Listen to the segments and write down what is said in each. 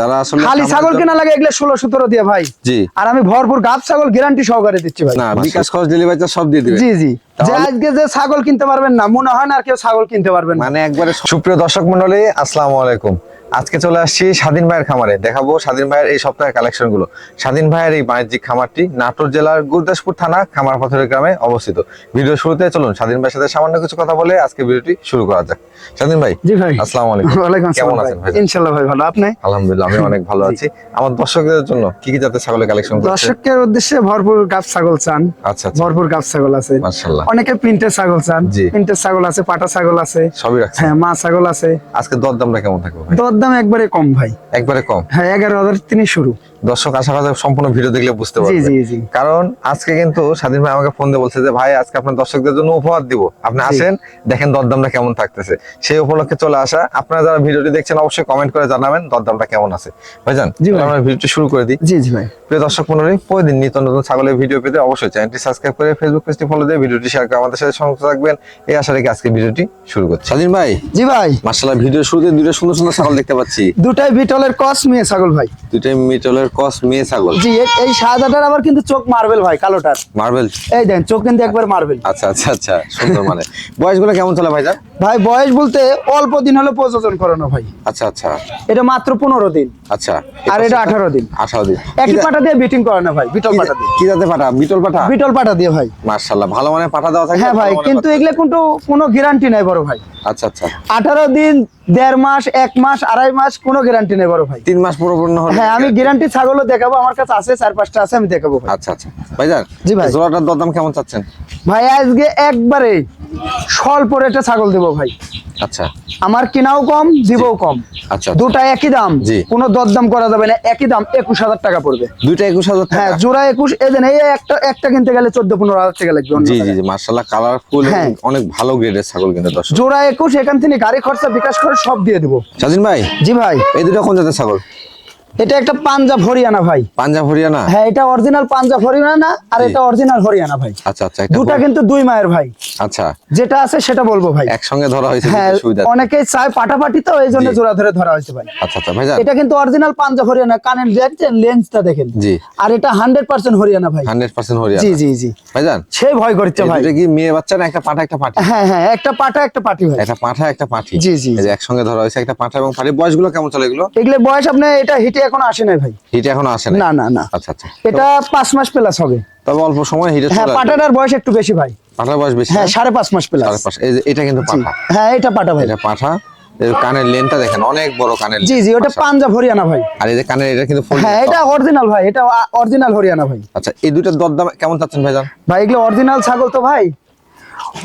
যারা আসলে খালি ছাগল জন্য- কেনা লাগে এগুলো ষোলো সতেরো দিয়ে ভাই। জি। আর আমি ভরপুর গাব ছাগল গ্যারান্টি সহকারে দিচ্ছি ভাই। না বিকাশ খরচ ডেলিভারি সব দিয়ে দিবে। জি জি। যে আজকে যে ছাগল কিনতে পারবেন না মনে হয় না আর কেউ ছাগল কিনতে পারবেন মানে একবারে সুপ্রিয় দর্শক মন্ডলী আসসালামু আলাইকুম। আজকে চলে আসছি স্বাধীন ভাইয়ের খামারে। দেখাবো স্বাধীন ভাইয়ের এই সপ্তাহের কালেকশনগুলো। স্বাধীন ভাইয়ের এই বাণিজ্যিক খামারটি নাটোর জেলার গুরদাসপুর থানা খামার পাথরের গ্রামে অবস্থিত। ভিডিও শুরুতে চলুন স্বাধীন ভাইয়ের সাথে সামান্য কিছু কথা বলে আজকে ভিডিওটি শুরু করা যাক। স্বাধীন ভাই জি ভাই। আসসালামু আলাইকুম। ওয়ালাইকুম কেমন আছেন ভাই ইনশাল্লাহ ভাই ভালো। আপনি? আলহামদুলিল্লাহ আমি অনেক ভালো আছি। আমার দর্শকদের জন্য কি কি জাতের ছাগলের কালেকশন করছে? দর্শকের উদ্দেশ্যে ভরপুর গাব ছাগল চান। আচ্ছা আচ্ছা। ভরপুর গাব ছাগল আছে। মাশাআল্লাহ। অনেকে প্রিন্টের ছাগল চান। প্রিন্টের ছাগল আছে পাটা ছাগল আছে। সবই রাখছে হ্যাঁ মা ছাগল আছে। আজকে দর দামটা কেমন থাকবে ভাই? দরদাম একবারে কম ভাই। একবারে কম? হ্যাঁ এগারো হাজার তিনি শুরু। দর্শক আশা করা সম্পূর্ণ ভিডিও দেখলে বুঝতে পারবে। জি জি। কারণ আজকে কিন্তু স্বাধীন ভাই আমাকে ফোন দিয়ে বলছে যে ভাই আজকে আপনার দর্শকদের জন্য উপহার দিব। আপনি আসেন দেখেন দরদামটা কেমন থাকতেছে। সেই উপলক্ষে চলে আসা। আপনারা যারা ভিডিওটি দেখছেন অবশ্যই কমেন্ট করে জানাবেন দরদামটা কেমন আছে। ভাইজান জি ভাই। আমরা ভিডিওটি শুরু করে দিই। জি জি ভাই। প্রিয় দর্শক মন্ডলী প্রতিদিন নিত্য নতুন ছাগলের ভিডিও পেতে অবশ্যই চ্যানেলটি সাবস্ক্রাইব করে ফেসবুক পেজটি ফলো দিয়ে ভিডিওটি শেয়ার করে আমাদের সাথে সংযুক্ত থাকবেন। এই আশা রেখে আজকে ভিডিওটি শুরু করছি। স্বাধীন ভাই জি ভাই। মার্শাল্লাহ ভিডিও শুরুতে দুটো সুন্দর সুন্দর ছাগল দেখতে পাচ্ছি। দুটাই বিটলের কস মেয়ে ছাগল ভাই। দুটাই মিটলের মেয়ে ছাগল। জি এই সাদাটার আবার কিন্তু চোখ মার্বেল ভাই কালোটার। মার্বেল? এই দেন চোখ কিন্তু একবার মার্বেল। আচ্ছা আচ্ছা আচ্ছা সুন্দর মানে। বয়সগুলো কেমন চলে ভাইজান? ভাই বয়স বলতে অল্প দিন হলো প্রযোজন করানো ভাই। আচ্ছা আচ্ছা। এটা মাত্র পনেরো দিন। আচ্ছা আর এটা আঠারো দিন। আঠারো দিন। একই পাটা দিয়ে বিটিং করানো ভাই বিটল পাটা দিয়ে। কি জাতে পাঠা বিটল পাঠা বিটল পাটা দিয়ে ভাই। মার্শাল্লাহ ভালো মানে পাঠা দেওয়া থাকে হ্যাঁ ভাই কিন্তু এগুলো কিন্তু কোনো গ্যারান্টি নাই বড় ভাই। আচ্ছা আচ্ছা। আঠারো দিন দেড় মাস এক মাস আড়াই মাস কোনো গ্যারান্টি নেই বড় ভাই। তিন মাস পরিপূর্ণ হলে হ্যাঁ আমি গ্যারান্টি ছাগলও দেখাবো আমার কাছে আছে চার পাঁচটা আছে আমি দেখাবো ভাই। আচ্ছা আচ্ছা। ভাইজান জি ভাই। জোড়াটার দরদাম কেমন চাচ্ছেন? ভাই আজকে একবারে স্বল্প রেটে ছাগল দেবো ভাই। আচ্ছা। আমার কিনাও কম দিবও কম। আচ্ছা দুটা একই দাম। কোনো দরদাম করা যাবে না একই দাম একুশ হাজার টাকা পড়বে। দুইটা একুশ হাজার হ্যাঁ জোড়া একুশ এই এই একটা একটা কিনতে গেলে চোদ্দ পনেরো হাজার টাকা লাগবে জি জি। জি মার্শাল্লাহ কালারফুল হ্যাঁ। অনেক ভালো গ্রেডের ছাগল কিনতে দশ জোড়া একুশ এখান থেকে গাড়ি খরচা বিকাশ করে সব দিয়ে দেবো। স্বাধীন ভাই? জি ভাই। এই দুটো কোন জাতের ছাগল? এটা একটা পাঞ্জাব হরিয়ানা ভাই। পাঞ্জাব হরিয়ানা? হ্যাঁ এটা অরিজিনাল পাঞ্জাব হরিয়ানা আর এটা অরিজিনাল হরিয়ানা ভাই। আচ্ছা আচ্ছা এটা দুটা কিন্তু দুই মায়ের ভাই। আচ্ছা। যেটা আছে সেটা বলব ভাই। একসঙ্গে ধরা হয়েছে হ্যাঁ সুবিধা। অনেকেই চায় পাটাপাটি তো এই জন্য জোড়া ধরে ধরা হয়েছে ভাই। আচ্ছা আচ্ছা ভাইজান। এটা কিন্তু অরিজিনাল পাঞ্জাব হরিয়ানা কানের দেখছেন লেন্সটা দেখেন। জি। আর এটা হান্ড্রেড পার্সেন্ট হরিয়ানা ভাই। Hundred percent Haryana. জি জি জি। ভাইজান সে ভয় করছে ভাই। দুটো কি মেয়ে বাচ্চা না একটা পাঠা একটা পাঠি হ্যাঁ হ্যাঁ একটা পাটা একটা পাটি ভাই। একটা পাঠা একটা পাঠি। জি, জি, একসঙ্গে ধরা হয়েছে একটা পাঠা এবং পাঠি বয়সগুলো কেমন চলে এগুলো? এগুলো বয়স আপনি এটা হিটে এখন আসে নাই ভাই। হিট এখনও আসে না না না। আচ্ছা আচ্ছা। এটা পাঁচ মাস প্লাস হবে। তবে অল্প সময় হিটে হ্যাঁ পাটাটার বয়স একটু বেশি ভাই। পাঠার বয়স বেশি হ্যাঁ সাড়ে পাঁচ মাস প্লাস সাড়ে পাঁচ। এই যে এটা কিন্তু পাঠা। হ্যাঁ এটা পাটা ভাই। এটা পাঠা। কানের লেনটা দেখেন অনেক বড় কানের জি জি ওটা। পাঞ্জাব হরিয়ানা ভাই। আর এই যে কানের এটা কিন্তু হ্যাঁ এটা অরিজিনাল ভাই এটা অরিজিনাল হরিয়ানা ভাই। আচ্ছা এই দুইটার দরদাম কেমন চাচ্ছেন ভাইজান? ভাই এগুলো অরিজিনাল ছাগল তো ভাই।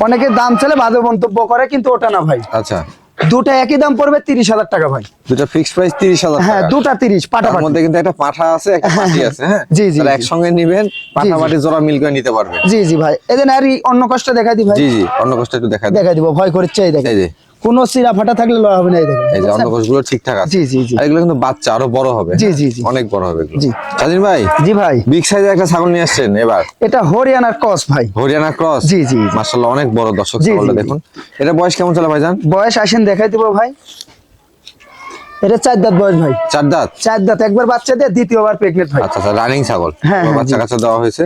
অনেকে দাম ছেলে বাজে মন্তব্য করে কিন্তু ওটা না ভাই। আচ্ছা। দুটা একই দাম পড়বে তিরিশ হাজার টাকা ভাই। দুটা ফিক্স প্রাইস তিরিশ হাজার হ্যাঁ দুটা তিরিশ পাটা পাটি মধ্যে কিন্তু একটা পাঠা আছে একটা হ্যাঁ, হ্যাঁ। আছে হ্যাঁ? জি, জি, একসঙ্গে নিবেন পাঠা জি। পাটি জোড়া মিল করে নিতে পারবে। জি জি ভাই। এদিন আর অন্য কষ্ট দেখাই দি ভাই। জি জি অন্য কষ্ট একটু দেখাই দেখাই দিব ভয় করছে এই এই যে। কোনো চিরা ফাটা থাকলে লড়া হবে না এই দেখেন। এই যে অন্য কোষগুলো ঠিকঠাক আছে। জি, জি, জি। এগুলো কিন্তু বাচ্চা আরও বড় হবে। জি, জি, জি। অনেক বড় হবে এগুলো। জি। স্বাধীন ভাই? জি ভাই। বিগ সাইজের একটা ছাগল নিয়ে আসছেন এবার। এটা হরিয়ানার কস ভাই। হরিয়ানা ক্রস? জি, জি। মাশাআল্লাহ অনেক বড় দর্শক ছাগলটা জি। দেখুন। এটা বয়স কেমন চলে ভাইজান? বয়স আসেন দেখাই দিব ভাই। এটা চার দাঁত বয়স ভাই। চার দাঁত? চার দাঁত একবার বাচ্চা দিয়ে দ্বিতীয়বার প্রেগনেন্ট ভাই আচ্ছা আচ্ছা রানিং ছাগল। হ্যাঁ, হ্যাঁ, বাচ্চা। কাচ্চা দেওয়া হয়েছে।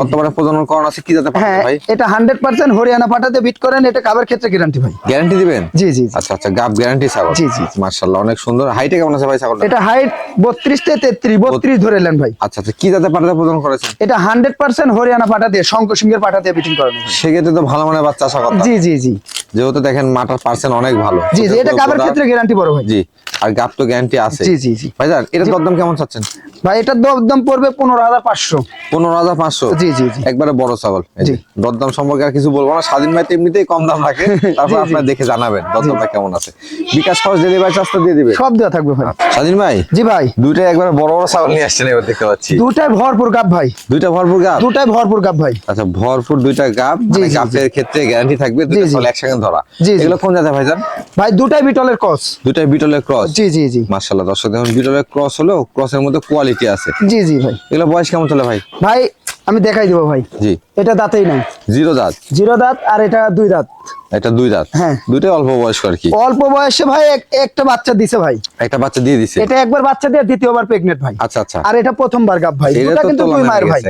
বর্তমানে প্রজনন করণ আছে কি হ্যাঁ ভাই? এটা হান্ড্রেড পার্সেন্ট হরিয়ানা পাঠাতে বিট করেন এটা ক্ষেত্রে গ্যারান্টি ভাই। গ্যারান্টি দিবেন? জি জি। আচ্ছা আচ্ছা গাব গ্যারান্টি ছাগল। জি, জি। মাশাআল্লাহ অনেক সুন্দর। হাইটে কেমন আছে ভাই ছাগলটা? এটা হাইট বত্রিশ থেকে তেত্রিশ বত্রিশ ধরে নেন ভাই। আচ্ছা আচ্ছা কি পাঠাতে প্রজনন করেছেন? এটা হান্ড্রেড পার্সেন্ট হরিয়ানা পাঠা দিয়ে শঙ্কর সিংহের পাঠা দিয়ে বিটিং করানো সেক্ষেত্রে তো ভালো মানে বাচ্চা আশা কথা জি জি জি। যেহেতু দেখেন মাটার পার্সেন্ট অনেক ভালো। জি জি এটা কাবার ক্ষেত্রে গ্যারান্টি বড় ভাই। জি। আর গাব তো গ্যারান্টি আছে জি জি জি। ভাইজান এটা দরদাম কেমন চাচ্ছেন? ভাই এটার দাম পড়বে পনেরো হাজার পাঁচশো। পনেরো হাজার পাঁচশো? জি, জি, জি। একবারে বড় ছাগল। জি। দরদাম সম্পর্কে আর কিছু বলব না স্বাধীন ভাই তো এমনিতেই কম দাম রাখে। তারপর। আপনার দেখে জানাবেন দরদামটা কেমন আছে। বিকাশ খরচ ডেলিভারি চার্জটা দিয়ে দিবে? সব দেওয়া থাকবে ভাই। স্বাধীন ভাই? জি ভাই। দুইটাই একবারে বড় বড় ছাগল নিয়ে আসছেন এবার দেখতে পাচ্ছি। দুটাই ভরপুর গাব ভাই। দুইটা ভরপুর গাব? দুটাই ভরপুর গাব ভাই। আচ্ছা ভরপুর দুইটা গাব জি, মানে জি, গাবের ক্ষেত্রে গ্যারান্টি থাকবে দুইটা। ছাগল একসঙ্গে ধরা। এগুলো কোন জায়গায় ভাইজান? ভাই দুটাই বিটলের ক্রস। দুইটাই বিটলের ক্রস। জি জি জি। মার্শাল্লাহ দর্শক দেখুন বিটলের ক্রস হলো ক্রসের মধ্যে কোয়ালিটি আছে। জি জি ভাই। এগুলো বয়স কেমন চলে ভাই? ভাই আমি দেখাই দেবো ভাই। জি। এটা দাঁতেই নাই। জিরো দাঁত। জিরো দাঁত আর এটা দুই দাঁত। এটা দুই দাঁত? হ্যাঁ। দুইটাই অল্প বয়স্ক আর কি? অল্প বয়সে ভাই একটা বাচ্চা দিছে ভাই। একটা বাচ্চা দিয়ে দিছে? এটা একবার বাচ্চা দিয়ে দ্বিতীয়বার ভাই। আচ্ছা আচ্ছা। আর এটা প্রথমবার গাব ভাই। এটা কিন্তু দুই মায়ের ভাই।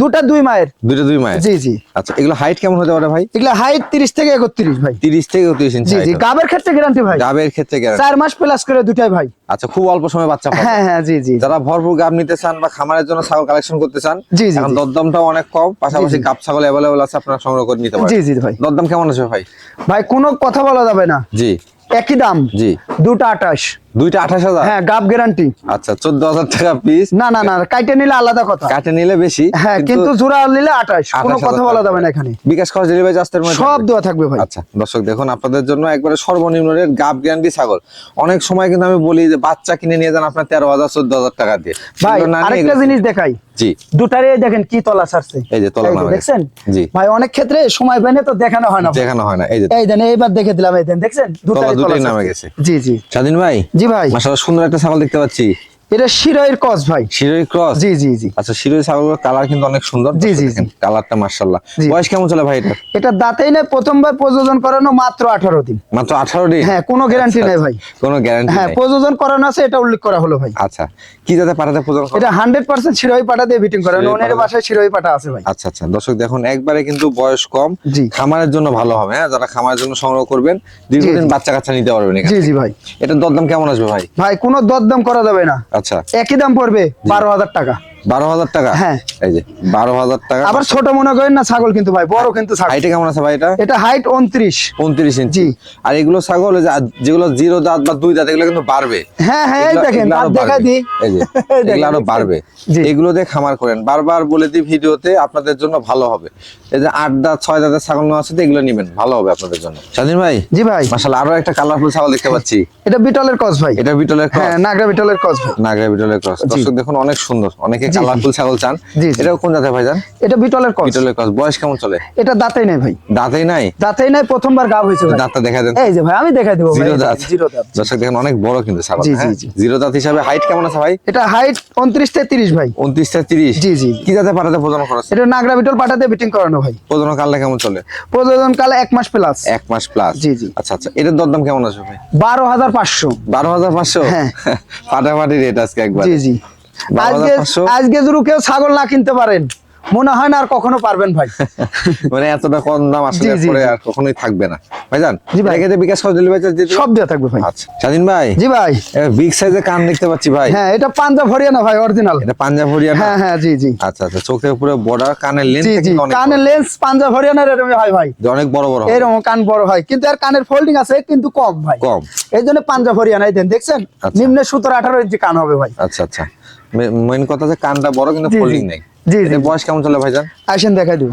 দুটা দুই মায়ের। দুই মায়ের? জি জি। আচ্ছা এগুলো হাইট কেমন হতে পারে ভাই? এগুলা হাইট তিরিশ থেকে একত্রিশ ভাই। তিরিশ থেকে তিরিশ ইঞ্চি জি জি। গাবের ক্ষেত্রে গ্যারান্টি ভাই। গাবের ক্ষেত্রে গ্যারান্টি চার মাস প্লাস করে দুটাই ভাই। আচ্ছা খুব অল্প সময় বাচ্চা পাবে। হ্যাঁ হ্যাঁ জি জি। যারা ভরপুর গাব নিতে চান বা খামারের জন্য ছাগল কালেকশন করতে চান জি, জি, এখন জি। দরদামটাও অনেক কম পাশাপাশি গাব ছাগল অ্যাভেলেবল আছে আপনারা সংগ্রহ করে নিতে জি পারেন। জি ভাই। দরদাম কেমন আছে ভাই? ভাই কোনো কথা বলা যাবে না। জি। একই দাম। জি। দুটা আঠাশ। দুইটা আঠাশ হাজার? হ্যাঁ গাব গ্যারান্টি আচ্ছা চোদ্দ হাজার টাকা পিস না না না কাইটে নিলে আলাদা কথা। কাটে নিলে বেশি হ্যাঁ কিন্তু জোড়া নিলে আঠাশ কোনো কথা বলা যাবে না এখানে। বিকাশ খরচ ডেলিভারি চার্জের সব দেওয়া থাকবে ভাই। আচ্ছা দর্শক দেখুন আপনাদের জন্য একবারে সর্বনিম্ন রেট গাব গ্যারান্টি ছাগল। অনেক সময় কিন্তু আমি বলি যে বাচ্চা কিনে নিয়ে যান আপনার তেরো হাজার চোদ্দ হাজার টাকা দিয়ে। ভাই আরেকটা জিনিস দেখাই। জি। দুটারে দেখেন কি তলা ছাড়ছে। এই যে তলা দেখছেন? জি। ভাই অনেক ক্ষেত্রে সময় পেনে তো দেখানো হয় না। দেখানো হয় না। এই যে এই দেন এইবার দেখে দিলাম এই দেন দেখছেন? দুটারে তলা নামে গেছে। জি জি। স্বাধীন ভাই? জি ভাই। মাশাআল্লাহ সুন্দর একটা ছাগল দেখতে পাচ্ছি। এটা শিরোয়ের কস ভাই। শিরোয়ের ক্রস? জি জি জি। আচ্ছা শিরোয়ের ছাগলের কালার কিন্তু অনেক সুন্দর। জি, জি। কালারটা মাশাআল্লাহ। বয়স কেমন চলে ভাই এটা এটা দাঁতেই না প্রথমবার প্রযোজন করানো মাত্র আঠারো দিন। মাত্র আঠারো দিন? হ্যাঁ কোনো গ্যারান্টি নাই নেই ভাই। কোনো গ্যারান্টি হ্যাঁ প্রজনন প্রযোজন করানো আছে এটা উল্লেখ করা হলো ভাই। আচ্ছা। কি যাতে পাঠাতে প্রদান এটা হান্ড্রেড পার্সেন্ট শিরোই পাটা দিয়ে বিটিং করানো শিরোই ওনের বাসায় শিরোই পাটা আছে ভাই। আচ্ছা আচ্ছা। দর্শক দেখুন একবারে কিন্তু বয়স কম। খামারের জন্য ভালো হবে হ্যাঁ? যারা খামারের জন্য সংগ্রহ করবেন দীর্ঘদিন বাচ্চা কাচ্চা নিতে পারবেন জি জি ভাই। এটার দরদাম কেমন আসবে ভাই? ভাই কোনো দরদাম করা যাবে না। আচ্ছা। একই দাম পড়বে বারো হাজার টাকা। বারো হাজার টাকা? হ্যাঁ। এই যে বারো হাজার টাকা। আবার ছোট মনে করেন না ছাগল কিন্তু ভাই বড় কিন্তু হাইটে কেমন আছে ভাই এটা? এটা হাইট উনত্রিশ। উনত্রিশ ইঞ্চি। আর এগুলো ছাগল ওই যে আর যেগুলো জিরো দাঁত বা দুই দাঁত এগুলো কিন্তু বাড়বে। হ্যাঁ হ্যাঁ দেখেন এগুলো আর আরও দেখা দিই এই যে এগুলো আরও বাড়বে। এগুলো দিয়ে খামার করেন। বারবার বলে দিই ভিডিওতে আপনাদের জন্য ভালো হবে। এই যে আট দাঁত ছয় দাঁতের ছাগল নেওয়া আছে এগুলো নিবেন। ভালো হবে আপনাদের জন্য। স্বাধীন ভাই? জি ভাই। মাসাল আরও একটা কালারফুল ছাগল দেখতে পাচ্ছি। এটা বিটলের কস ভাই। এটা বিটলের ক্রস হ্যাঁ নাগরা বিটলের কস ভাই। নাগরা বিটলের ক্রস দর্শক দেখুন অনেক সুন্দর অনেকে কালারফুল ছাগল চান। জি, জি। এটাও কোন জাতের ভাই জান? এটা বিটলের কস। বিটলের ক্রস বয়স কেমন চলে? এটা দাঁতেই নাই ভাই। দাঁতেই নাই? দাঁতেই নাই প্রথমবার গাব হয়েছে দাঁতটা দেখা দেন। এই যে ভাই আমি দেখাই দেবো জিরো দাঁত। জিরো দাঁত দর্শক দেখেন অনেক বড় কিন্তু ছাগল জি, জি? জি। জিরো দাঁত হিসাবে হাইট কেমন আছে ভাই? এটা হাইট উনত্রিশ থেকে তিরিশ ভাই। উনত্রিশ থেকে তিরিশ? জি, জি। কি যাতে পাঠাতে প্রদান করা এটা নাগরা বিটল বিটিং করানো ভাই। প্রদান কালটা কেমন চলে? প্রযোজন কালে এক মাস প্লাস এক মাস প্লাস জি, জি। আচ্ছা আচ্ছা। এটার দরদাম কেমন আসবে ভাই? বারো হাজার পাঁচশো। বারো হাজার পাঁচশো? হ্যাঁ। ফাটাফাটি রেট আজকে একবার। জি জি। আজকে আজকে যদি কেউ ছাগল না কিনতে পারেন মনে হয় না আর কখনো পারবেন ভাই। মানে এতটা কম দাম আসলে পরে আর কখনোই থাকবে না। ভাইজান জি ভাই। এক্ষেত্রে বিকাশ করে ডেলিভারি চার্জ সব দেওয়া থাকবে ভাই। আচ্ছা স্বাধীন ভাই। জি ভাই। বিগ সাইজের কান দেখতে পাচ্ছি ভাই। হ্যাঁ এটা পাঞ্জাব হরিয়ানা ভাই অরিজিনাল এটা পাঞ্জাব হরিয়ানা? হ্যাঁ হ্যাঁ জি জি। আচ্ছা আচ্ছা চোখের পুরো বর্ডার কানের জি জি অনেক কানের লেন্স পাঞ্জাব হরিয়ানার এরকম হয় ভাই। বড়। অনেক বড় বড় এরকম কান বড় হয়। কিন্তু আর কানের ফোল্ডিং আছে কিন্তু কম ভাই। কম। এই জন্য পাঞ্জাব হরিয়ানায় দেন দেখছেন? আচ্ছা। নিম্নে সতেরো আঠারো ইঞ্চি কান হবে ভাই। আচ্ছা আচ্ছা। মেইন কথা যে কানটা বড় কিন্তু। ফোল্ডিং নেই। জি, জি, বয়স কেমন চলে ভাইজান? আসেন দেখাই দিব।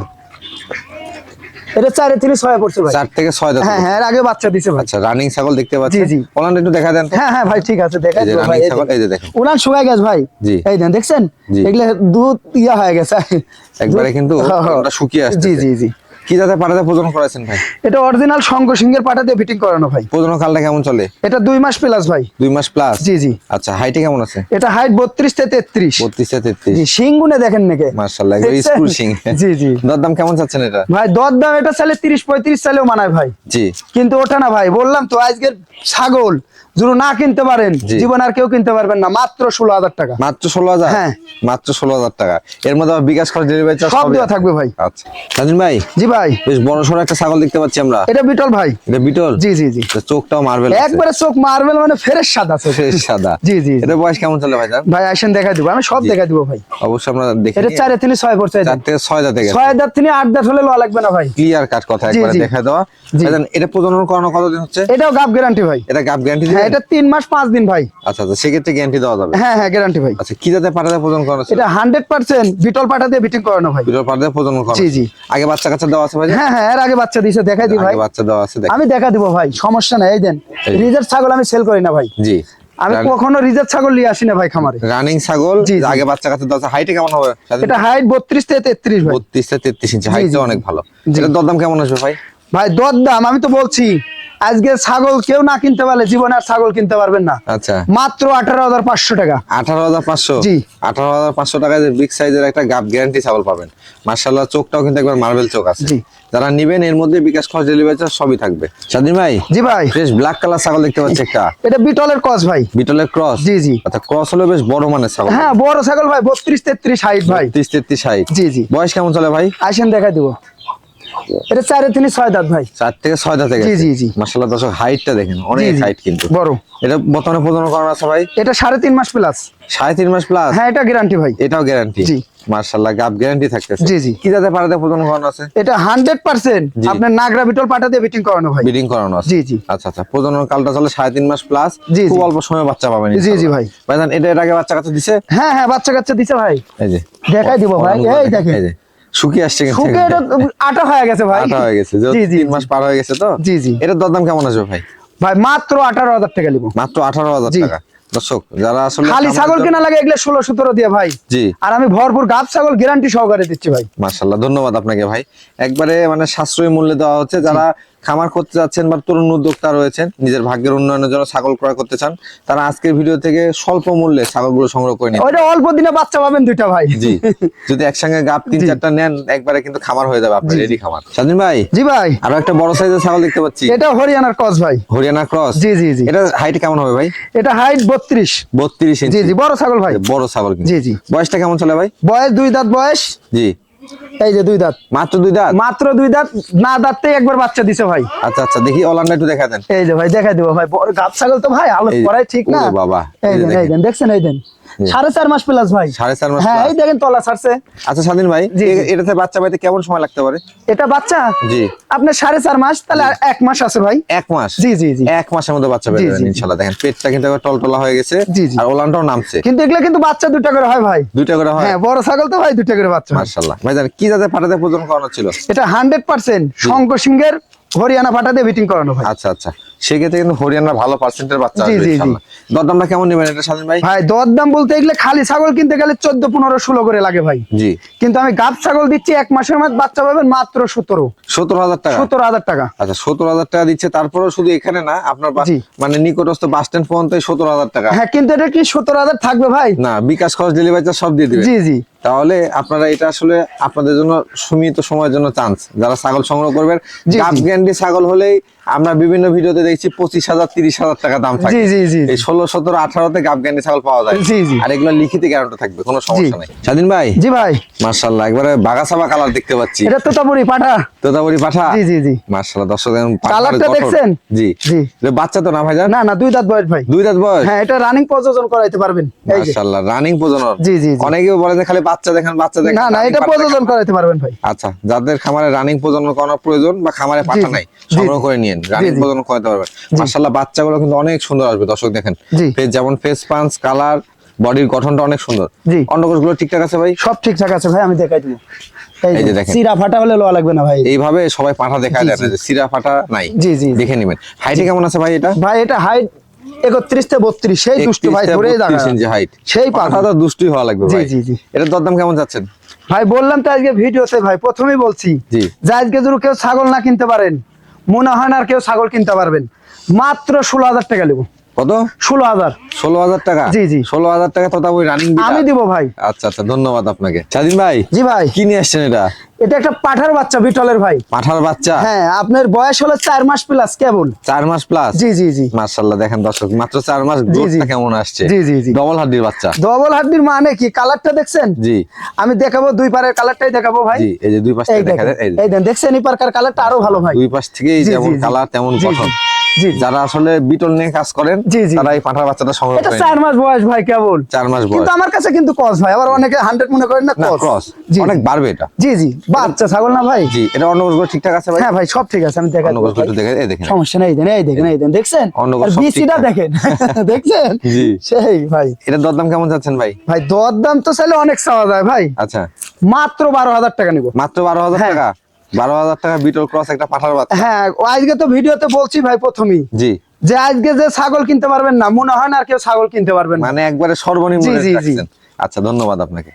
এটা চারে থেকে ছয় পড়ছে ভাই। চার থেকে ছয় হ্যাঁ হ্যাঁ আগে বাচ্চা দিছে আচ্ছা রানিং ছাগল দেখতে পাচ্ছি জি, জি। ওলান একটু দেখা দেন। হ্যাঁ হ্যাঁ ভাই ঠিক আছে দেখাই দিব ভাই ছাগল। এই যে দেখেন। উনান শুকায় গেছে ভাই। জি। এই দেন দেখছেন। এগুলো দুধ ইয়া হয়ে গেছে। একবারে কিন্তু। ওটা শুকিয়ে আসছে জি জি জি। কি যাতে পাঠাতে প্রজন করেছেন ভাই? এটা অরিজিনাল শঙ্কর সিংহের পাটা দিয়ে ফিটিং করানো ভাই। প্রজন কালটা কেমন চলে? এটা দুই মাস প্লাস ভাই। দুই মাস প্লাস জি জি। আচ্ছা হাইটে কেমন আছে? এটা হাইট বত্রিশ থেকে তেত্রিশ। বত্রিশ থেকে তেত্রিশ। জি সিংগুনে দেখেন নাকি? মার্শাল্লাহ স্কুল সিং। জি জি। দরদাম কেমন চাচ্ছেন এটা? ভাই দর দাম এটা চাইলে তিরিশ পঁয়ত্রিশ চাইলেও মানায় ভাই। জি। কিন্তু ওটা না ভাই বললাম তো আজকের ছাগল যদি না কিনতে পারেন জীবন আর কেউ কিনতে পারবেন না মাত্র ষোলো হাজার টাকা। মাত্র ষোলো হাজার? হ্যাঁ। মাত্র ষোলো হাজার টাকা। এর মধ্যে বিকাশ খরচ ডেলিভারি চার্জ সব দেওয়া থাকবে ভাই। আচ্ছা। স্বাধীন ভাই জি ভাই। বেশ বড় সড়ো একটা ছাগল দেখতে পাচ্ছি আমরা। এটা বিটল ভাই। এটা বিটল? জি জি জি। চোখটাও মার্বেল একবারে চোখ মারবেল মানে ফেরের স্বাদ আছে সাদা। জি, জি। এটা বয়স কেমন চলে ভাই ভাই আসেন দেখা দিব। আমি সব জি। দেখা দিব ভাই। অবশ্যই আমরা দেখি এটা চারে তিনি ছয় পড়ছে চার থেকে ছয় দাঁতে গেছে। ছয় দাঁত তিনি আট দাঁত হলে লওয়া লাগবে না ভাই। ক্লিয়ার কাট কথা একবারে। দেখা দেওয়া। এটা প্রজনন করানো কতদিন হচ্ছে? এটাও গাপ গ্যারান্টি ভাই। এটা গাপ গ্যারান্টি এটা মাস দিন ভাই। আচ্ছা আচ্ছা সেক্ষেত্রে গ্যারান্টি দেওয়া যাবে। হ্যাঁ হ্যাঁ গ্যারান্টি ভাই। আচ্ছা কি করানো এটা হান্ড্রেড পার্সেন্ট বিটল পাটা দিয়ে বিটিং করানো ভাই। পাঠাতে প্রজনন করানো জি, জি। আগে বাচ্চা কাচ্চা দেওয়া আছে ভাই হ্যাঁ হ্যাঁ এর আগে বাচ্চা দিছে দেখাই দি ভাই। বাচ্চা দেওয়া আছে আমি দেখা দিব ভাই সমস্যা নাই এই দেন। রিজার্ভ ছাগল আমি সেল করি না ভাই। জি। আমি কখনো রিজার্ভ ছাগল নিয়ে আসি না ভাই খামারে। রানিং ছাগল। আগে বাচ্চা দেওয়া আছে। হাইটে কেমন হবে? এটা হাইট বত্রিশ থেকে তেত্রিশ ভাই। বত্রিশ থেকে তেত্রিশ ইঞ্চি। জি, হাইটটা জি। অনেক ভালো। এটা দরদাম কেমন আসবে ভাই? ভাই দর দাম আমি তো বলছি আজকে ছাগল কেউ না কিনতে পারলে জীবনে আর ছাগল কিনতে পারবেন না। আচ্ছা। মাত্র আঠারো হাজার পাঁচশো টাকা। আঠারো হাজার পাঁচশো? জি। আঠারো হাজার পাঁচশো টাকায় বিগ সাইজের একটা গাব গ্যারান্টি ছাগল পাবেন। মার্শাল্লাহ চোখটাও কিন্তু একবার মার্বেল চোখ আছে। জি। যারা নিবেন এর মধ্যে বিকাশ খরচ ডেলিভারি চার্জ সবই থাকবে। স্বাধীন ভাই? জি ভাই। বেশ ব্ল্যাক কালার ছাগল দেখতে পাচ্ছি একটা। এটা বিটলের ক্রস ভাই। বিটলের ক্রস জি, জি। আচ্ছা ক্রস হলো বেশ বড় মানের ছাগল। হ্যাঁ বড় ছাগল ভাই বত্রিশ তেত্রিশ হাইট ভাই। তিরিশ তেত্রিশ হাইট জি, জি। বয়স কেমন চলে ভাই? আসেন দেখাই দিব। এটা চারে তিনি ছয় দাঁত ভাই। চার থেকে ছয় দাঁতে জি, জি, জি। মার্শাল্লাহ দর্শক হাইটটা দেখেন অনেক। হাইট কিন্তু। বড়। এটা বর্তমানে প্রজনন করানো আছে ভাই? এটা সাড়ে তিন মাস প্লাস সাড়ে তিন মাস প্লাস হ্যাঁ এটা গ্যারান্টি ভাই। এটাও গ্যারান্টি জি। মার্শাল্লাহ গাব গ্যারান্টি থাকতেছে। জি, জি। কি প্রজনন করানো আছে? এটা হান্ড্রেড পার্সেন্ট জি। আপনার নাগরা বিটল পাটা দিয়ে বিটিং করানো ভাই। ব্রিডিং করানো আছে। জি, জি। আচ্ছা আচ্ছা প্রজনন কালটা চলে সাড়ে তিন মাস প্লাস জি, খুব অল্প সময় বাচ্চা পাবেন জি, জি। ভাই। ভাইজান এটা এর আগে বাচ্চা কাচ্চা দিছে? হ্যাঁ হ্যাঁ বাচ্চা কাচ্চা দিছে ভাই। এই যে। দেখাই দিব ভাই, এই দেখেন। এই যে। শুকিয়ে আসছে কিন্তু। শুকে এটা আটা হয়ে গেছে ভাই। আটা হয়ে গেছে জি জি মাস পার হয়ে গেছে তো? জি, জি। এটার দরদাম কেমন আসবে ভাই? ভাই মাত্র আঠারো হাজার টাকা নিবো। মাত্র আঠারো হাজার। টাকা। দর্শক যারা আসলে খালি ছাগল কেনা লাগে এগুলো ষোলো সতেরো দিয়ে ভাই। জি। আর আমি ভরপুর গাব ছাগল গ্যারান্টি সহকারে দিচ্ছি ভাই। মার্শাল্লাহ ধন্যবাদ আপনাকে ভাই। একবারে মানে সাশ্রয়ী মূল্যে দেওয়া হচ্ছে। যারা খামার করতে যাচ্ছেন বা তরুণ উদ্যোক্তা রয়েছেন নিজের ভাগ্যের উন্নয়নের জন্য ছাগল ক্রয় করতে চান তারা আজকের ভিডিও থেকে স্বল্প মূল্যে ছাগলগুলো সংগ্রহ করে নিন ওইটা অল্প দিনে বাচ্চা পাবেন দুইটা ভাই। জি। যদি একসঙ্গে গাপ তিন চারটা নেন একবারে কিন্তু খামার হয়ে যাবে আপনার রেডি খামার। স্বাধীন ভাই জি ভাই। আরও একটা বড় সাইজের ছাগল দেখতে পাচ্ছি। এটা হরিয়ানার ক্রস ভাই। হরিয়ানা ক্রস জি, জি, জি। এটা হাইট কেমন হবে ভাই? এটা হাইট বত্রিশ। বত্রিশ জি ইঞ্চি জি জি বড় ছাগল ভাই। বড় ছাগল জি, জি। বয়সটা কেমন চলে ভাই? বয়স দুই দাঁত বয়স। জি। এই যে দুই দাঁত। মাত্র দুই দাঁত? মাত্র দুই দাঁত না দাঁততে একবার বাচ্চা দিছে ভাই। আচ্ছা আচ্ছা দেখি অলান্ডা একটু দেখা দেন। এই যে ভাই দেখাই দিব ভাই বড় গাব ছাগল তো ভাই আলো করাই ঠিক না? বাবা, এই। দেন দেখছেন এই দেন। সাড়ে চার মাস প্লাস ভাই। সাড়ে চার মাস হ্যাঁ এই দেখেন তলা ছাড়ছে। আচ্ছা স্বাধীন ভাই জি, এ- জি। এটাতে বাচ্চা পাইতে কেমন সময় লাগতে পারে? এটা বাচ্চা? জি। আপনার সাড়ে চার মাস তাহলে এক মাস আছে ভাই। এক মাস? জি জি জি। এক মাসের মধ্যে বাচ্চা পেয়ে যাবেন জি, জি। দেখেন পেটটা কিন্তু টলটলা হয়ে গেছে। আর ওলানটাও নামছে। কিন্তু এগুলো কিন্তু বাচ্চা দুটা করে হয় ভাই। করে হয়? হ্যাঁ বড় ছাগল তো ভাই দুটা করে বাচ্চা। হয়। ভাই জানেন কি প্রজন করানো ছিল? এটা হান্ড্রেড পার্সেন্ট শঙ্কর সিংহের হরিয়ানা ফাটা দিয়ে বিটিং করানো ভাই আচ্ছা আচ্ছা। সেক্ষেত্রে কিন্তু হরিয়ানার ভালো পার্সেন্টের বাচ্চা জি, জি, জি। দরদামটা কেমন নেবেন এটা ভাই? ভাই দর দাম বলতে গেলে খালি ছাগল কিনতে গেলে চোদ্দ পনেরো ষোলো করে লাগে ভাই। জি। কিন্তু আমি গাব ছাগল দিচ্ছি এক মাসের মধ্যে বাচ্চা পাবেন মাত্র সতেরো। সতেরো হাজার টাকা? সতেরো হাজার টাকা। আচ্ছা সতেরো হাজার টাকা দিচ্ছে তারপরেও শুধু এখানে না আপনার মানে নিকটস্থ বাস স্ট্যান্ড পর্যন্ত সতেরো হাজার টাকা। হ্যাঁ কিন্তু এটা কি সতেরো হাজার থাকবে ভাই? না বিকাশ খরচ ডেলিভারি সব দিয়ে দিবে। জি জি। তাহলে আপনারা এটা আসলে আপনাদের জন্য সীমিত সময়ের জন্য চান্স যারা ছাগল সংগ্রহ করবেন জি। গ্যান্ডি ছাগল হলেই আমরা বিভিন্ন ভিডিওতে দেখছি পঁচিশ হাজার তিরিশ হাজার টাকা দাম থাকে। এই ষোলো সতেরো আঠারোতে গাব গ্যান্ডি ছাগল পাওয়া যায়। আর এগুলো লিখিত গ্যারান্টি থাকবে কোনো সমস্যা নেই। স্বাধীন ভাই? জি ভাই। মার্শাল্লাহ একবারে বাগাসাবা কালার দেখতে পাচ্ছি। এটা তোতাপুরি পাঠা। তোতাবড়ি পাঠা? জি জি জি। মার্শাল্লাহ দর্শক কালারটা দেখছেন? জি। জি। বাচ্চা তো না ভাইজান? না না দুই দাঁত বয়স ভাই। দুই দাঁত বয়স? হ্যাঁ এটা রানিং প্রযোজন করাইতে পারবেন। মার্শাল্লাহ রানিং প্রজনন। জি, জি, অনেকে বলে যে খালি বাচ্চা দেখেন বাচ্চা দেখেন না না এটা প্রযোজন করাইতে পারবেন ভাই। আচ্ছা যাদের খামারে রানিং প্রজনন করানোর প্রয়োজন বা খামারে পাঠা নাই সংগ্রহ করে নিন রানিং প্রজনন করাতে পারবেন। মার্শাল্লাহ বাচ্চাগুলো কিন্তু অনেক সুন্দর আসবে দর্শক দেখেন। ফেস যেমন ফেস পাঞ্চ কালার বডির গঠনটা অনেক সুন্দর। অন্ডকোষগুলো ঠিকঠাক আছে ভাই? সব ঠিকঠাক আছে ভাই আমি দেখাই দিব। এই এই যে যে দেখেন। সিরা ফাটা হলে লোয়া লাগবে না ভাই। এইভাবে সবাই পাঠা দেখা যায় না যে সিরা ফাটা নাই। জি, জি, জি। দেখে নেবেন। হাইটে কেমন আছে ভাই এটা? ভাই এটা হাইট একত্রিশ তে বত্রিশ সেই দুষ্টু ভাই 31 ধরে থেকে 32 ইঞ্চি হাইট সেই পাঠা পাখা দুষ্টুই হওয়া লাগবে জি, ভাই। জি, জি। এটার দরদাম কেমন যাচ্ছেন ভাই বললাম তো আজকে ভিডিওতে ভাই প্রথমেই বলছি। যে আজকে যদি কেউ ছাগল না কিনতে পারেন মনে হয় না আর কেউ ছাগল কিনতে পারবেন। মাত্র ষোলো হাজার টাকা নেব। কত? ষোলো হাজার। ষোলো হাজার টাকা? জি, জি। ষোলো হাজার টাকা তোতা ওই রানিং আমি দিব ভাই। আচ্ছা আচ্ছা ধন্যবাদ আপনাকে। স্বাধীন ভাই জি ভাই। কি নিয়ে আসছেন এটা? এটা একটা পাঠার বাচ্চা বিটলের ভাই। পাঠার বাচ্চা? হ্যাঁ আপনার বয়স হলো চার মাস প্লাস কেবল চার মাস প্লাস জি জি জি। মার্শাল্লাহ দেখেন দর্শক মাত্র চার মাস গ্রোথটা। কেমন আসছে? জি, জি, জি। ডবল হাড্ডির বাচ্চা। ডবল হাড্ডির মানে কি? কালারটা দেখছেন? জি। আমি দেখাবো দুই পারের কালারটাই দেখাবো ভাই। জি এই যে দুই পাশ থেকে দেখা এই। দেন দেখছেন এই পার্কার কালারটা আরও ভালো ভাই। দুই পাশ থেকে যেমন। কালার তেমন জি যারা আসলে বিটল নিয়ে কাজ করেন। তারা এই পাঠার বাচ্চাটা সংগ্রহ এটা চার মাস বয়স ভাই কেবল। চার মাস বয়স। কিন্তু আমার কাছে কিন্তু কস ভাই। আবার অনেকে হান্ড্রেড মনে করেন না ক্রস অনেক বাড়বে এটা। জি জি। বাচ্চা ছাগল না ভাই? জি এটা অন্য ঠিকঠাক আছে ভাই? হ্যাঁ ভাই সব ঠিক আছে আমি দেখাই অন্য দেবো একটু ভাই। দেখে এই দেখেন। সমস্যা নেই দেন এই দেখেন এই দেন দেখছেন? সব বিসিটা দেখেন। দেখছেন? জি। সেই ভাই। এটার দরদাম কেমন যাচ্ছেন ভাই? ভাই দর দাম তো চাইলে অনেক চাওয়া যায় ভাই। আচ্ছা। মাত্র বারো হাজার টাকা নিবো। মাত্র বারো হাজার হ্যাঁ। টাকা? বারো হাজার টাকা বিটল ক্রস একটা পাঠার বাচ্চা। হ্যাঁ আজকে তো ভিডিওতে বলছি ভাই প্রথমেই। জি। যে আজকে যে ছাগল কিনতে পারবেন না মনে হয় না আর কেউ ছাগল কিনতে পারবেন মানে একবারে সর্বনিম্ন। আচ্ছা ধন্যবাদ আপনাকে।